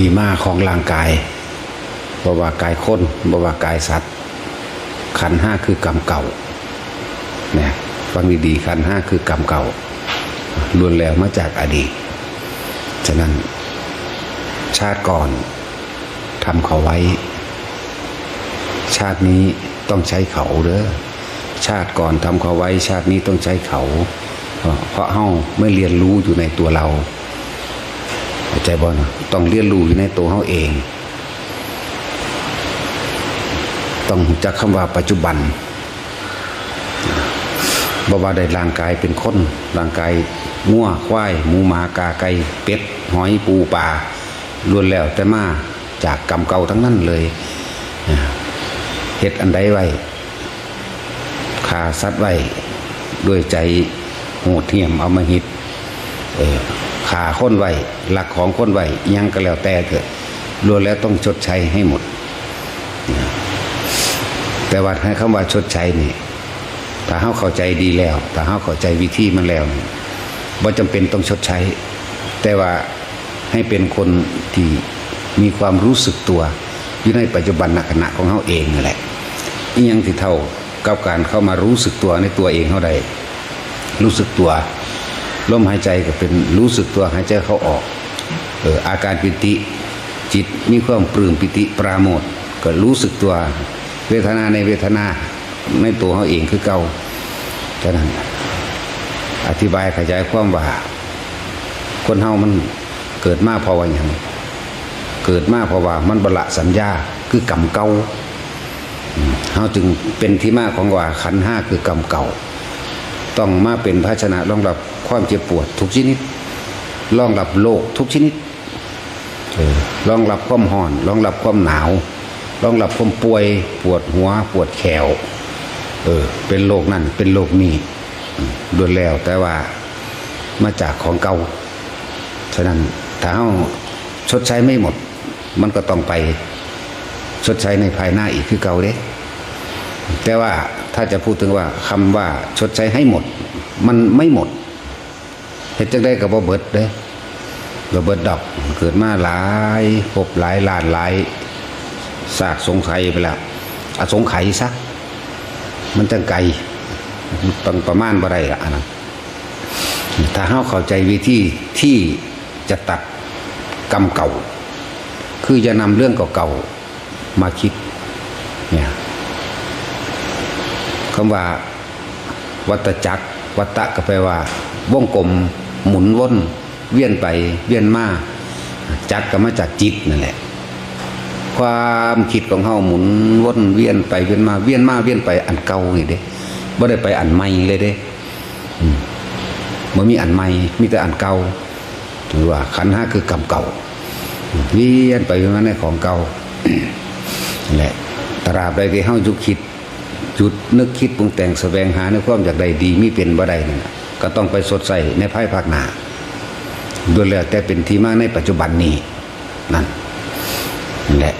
ที่มาของร่างกายบว่ากายคนบว่ากายสัตว์ ขันห้าคือกรรมเก่าเนี่ยฟังดีๆขันห้าคือกรรมเก่าล้วนแล้วมาจากอดีต ฉะนั้น ชาติก่อนทำเขาไว้ ชาตินี้ต้องใช้เขาเด้อชาติก่อนทำเขาไว้ ชาตินี้ต้องใช้เขา เพราะเฮาไม่เรียนรู้อยู่ในตัวเรา เข้าใจบ่นะต้องเรียนรู้อยู่ในตัวเฮาเอง ต้องจักคำว่าปัจจุบันบ่ว่าได้ร่างกายเป็นคนร่างกายงัวควายหมูหมากาไก่เป็ด หอยปูปลาล้วนแล้วแต่มาจากกรรมเก่าทั้งนั้นเลยเฮ็ดอันใดไว้ฆ่าสัตว์ไว้ด้วยใจโหดเหี้ยมเอามาหิตเออฆ่าคนไว้ หลักของคนไหวยังก็แล้วแต่เกิดล้วนแล้วต้องชดใช้ให้หมด แต่ว่าให้คำว่าชดใช้นี่ถ้าเฮาเข้าใจดีแล้ว ถ้าเฮาเข้าใจวิธีมันแล้วนี่บ่จำเป็นต้องชดใช้ แต่ว่าให้เป็นคนที่มีความรู้สึกตัว อยู่ในปัจจุบันขณะของเฮาเองนั่นแหละยังที่เท่ากับการเข้ามารู้สึกตัวในตัวเองเฮาได้รู้สึกตัว ลมหายใจก็เป็นรู้สึกตัวหายใจเขาออกเอออาการปิติ จิตมีความปลื้มปิติปราโมทก็รู้สึกตัวเวทนาในเวทนาในตัวเขาเองคือเก่าฉะนั้นอธิบายขยายความว่า คนเฮามันเกิดมาเพราะว่าอย่างเกิดมาเพราะว่ามันบละสัญญาคือกรรมเก่าเฮาจึงเป็นที่มาของว่าขันห้าคือกรรมเก่า ต้องมาเป็นภาชนะรองรับความเจ็บปวด ทุกชนิดรองรับโรคทุกชนิดรองรับความห่อนรองรับความหนาวรองรับความป่วยปวดหัวปวดแขวเออ เป็นโรคนั่นเป็นโรคนี้อืมล้วนแล้วแต่ว่ามาจากของเก่าฉะนั้นถ้าเฮาชดใช้ไม่หมด มันก็ต้องไปชดใช้ในภายหน้าอีกคือเก่าเด้ แต่ว่าถ้าจะพูดถึงว่าคำว่าชดใช้ให้หมด มันไม่หมดเฮ็ดจังได้กับบ่เบิดเด้ระเบิดดอกเกิดมาหลายพบหลายล้านหลายซากสงไข่ไปแล้วอสงไข่ซะมันจังไกลต้องประมาณบ่ได้ละอันนั้นถ้าเฮาเข้าใจวิธีที่จะตัดกรรมเก่า คือจะนำเรื่องเก่าๆมาคิดเนี่ย คำว่า วัตจักร วัตตะก็แปลว่าวงกลมหมุนวนเวียนไปเวียนมาจักก็มาจากจิตนั่นแหละ ความคิดของเฮาหมุนวนเวียนไปเวียนมาเวียนมาเวียนไปอันเก่านี่เด้บ่ได้ไปอันใหม่เลยเด้อืมบ่มีอันใหม่มีแต่อันเก่าถือว่าขันห้าคือกรรมเก่าเวียนไปเวียนมาในของเก่านั่นแหละตราบใดที่เฮายุคิด หยุดนึกคิดปรุงแต่งแสวงหาในความอยากใดดีมีเป็นบ่ได้นั่นน่ะก็ต้องไปสดใสในภายภาคหน้าด้วยแล้วแต่เป็นที่มาในปัจจุบันนี้นั่นแหละ